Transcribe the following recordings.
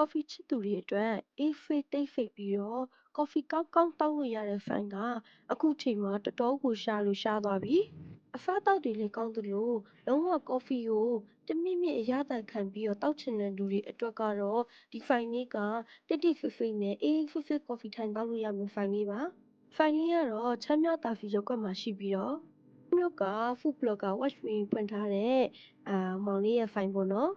ကော်ဖီချစ်သူတွေအတွက် အေးဖေးတိတ်ဆိတ်ပြီးတော့ ကော်ဖီကောင်းကောင်းတောက်လို့ရတဲ့ဆိုင်က အခုချိန်မှာ တော်တော်ကို ရှာလို့ရှားသွားပြီ အစားအသောက်တွေလည်းကောင်းသလို လုံးဝကော်ဖီကို တမိမိအရသာခံပြီးတော့တောက်ချင်တဲ့လူတွေအတွက်ကတော့ ဒီဆိုင်လေးက တိတ်တိတ်ဆိတ်ဆိတ်နဲ့ အေးအေးဆေးဆေး ကော်ဖီထိုင်တောက်လို့ရမယ့် ဆိုင်လေးပါ ဆိုင်လေးကတော့ ချမ်းမြသာစည်ရပ်ကွက်မှာရှိပြီးတော့ မြို့က food blogger watch ပြီးဖွင့်ထားတဲ့အာမောင်လေးရဲ့ဆိုင်ပေါ့နော်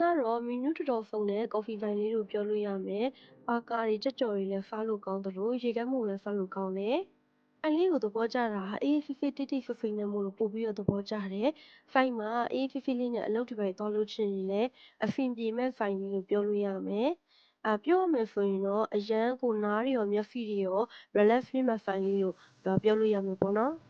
ဒါတော့ မီနူးတော်တော်စုံတဲ့ ကော်ဖီဆိုင်လေးလို့ ပြောလို့ရမယ်။ဘာကာတွေ ကြက်ကြော်တွေလည်း စားလို့ကောင်းသလို ရေကမ်းမှုလည်း စားလို့ကောင်းတယ်။အဲ့လေးကို သဘောကျတာဟာ အေးဖေးဖေး တိတ်တိတ်ဆိတ်ဆိတ်နဲ့မို့လို့ ပို့ပြီးတော့ သဘောကျတယ်။ဆိုင်မှာ အေးဖေးဖေးလေးနဲ့ အလုပ်တွေပဲသွားလို့ချင်ရင်လည်း အဆင်ပြေမဲ့ဆိုင်လေးလို့ ပြောလို့ရမယ်။အာပြောရမယ်ဆိုရင်တော့ အရန်ကို နားတွေရော မျက်စိတွေရော relax ဖြစ်မဲ့ဆိုင်လေးလို့ ပြောလို့ရမှာပေါ့နော်။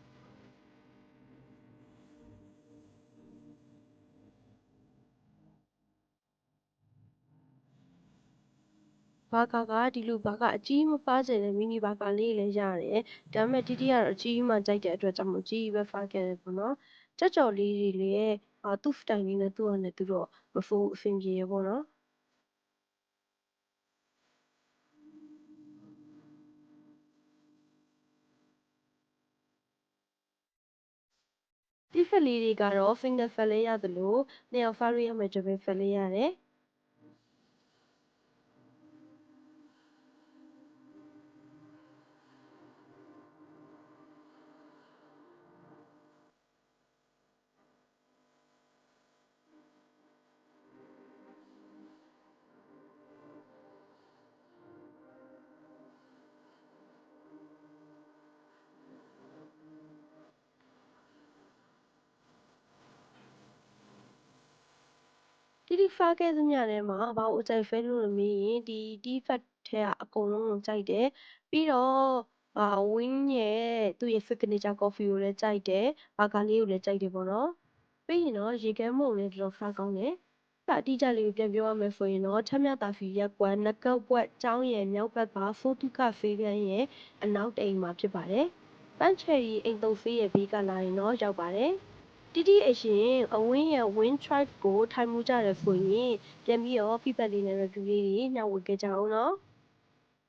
ဘာကာကဒီလိုဘာကာအကြီးမပါကျယ်တဲ့မီနီဘာကာလေးလည်းရတယ်။ဒါပေမဲ့တီတီကတော့အကြီးမှကြိုက်တဲ့အတွက်ကြောင့်မို့ကြီးပဲစားခဲ့တယ်ပေါ့နော်။ကြက်ကြော်လေးတွေလည်းအာသူ့စတိုင်လေးနဲ့သူ့ဟာနဲ့သူတော့မဆိုးအဆင်ပြေရပေါ့နော်။တီးဖက်လေးတွေကတော့ single fat လည်းရသလိုနှစ်ယောက်စားလို့ရမယ့် double fat လည်းရတယ်။ တီတီစားခဲ့သမျှထဲမှာဘာကိုအကြိုက်ဆုံးလို့မေးရင်ဒီ tea fat ထဲကအကုန်လုံးကိုကြိုက်တယ်။ပြီးတော့အာဝင်းရဲ့သူ့ရဲ့ signature coffee ကိုလည်းကြိုက်တယ်။ဘာကာလေးကိုလည်းကြိုက်တယ်ပေါ့နော်။ပြီးရင်တော့ရေခဲမှုန့်ကိုလည်းတော်တော်စားကောင်းတယ်။အတိအကျလေးကိုပြန်ပြောရမယ်ဆိုရင်တော့ချမ်းမြသာစည်ရပ်ကွက်နဂတ်ဝက်ကျောင်းရယ်မြောက်ဘက်ကဖိုးတုခဆေးခန်းရဲ့အနောက်တိမ်မှာဖြစ်ပါတယ်။ပန်းချယ်ရီအိမ်သုံးဆေးရဲ့ဘေးကလာရင်တော့ရောက်ပါတယ်။ တီတီအရင်အဝင်းရဲ့ wind tribe ကိုထိုင်မှုကြတယ်ဆိုရင်ပြန်ပြီးတော့ feedback လေးနဲ့ review လေးတွေမျှဝေခဲ့ကြအောင်နော်။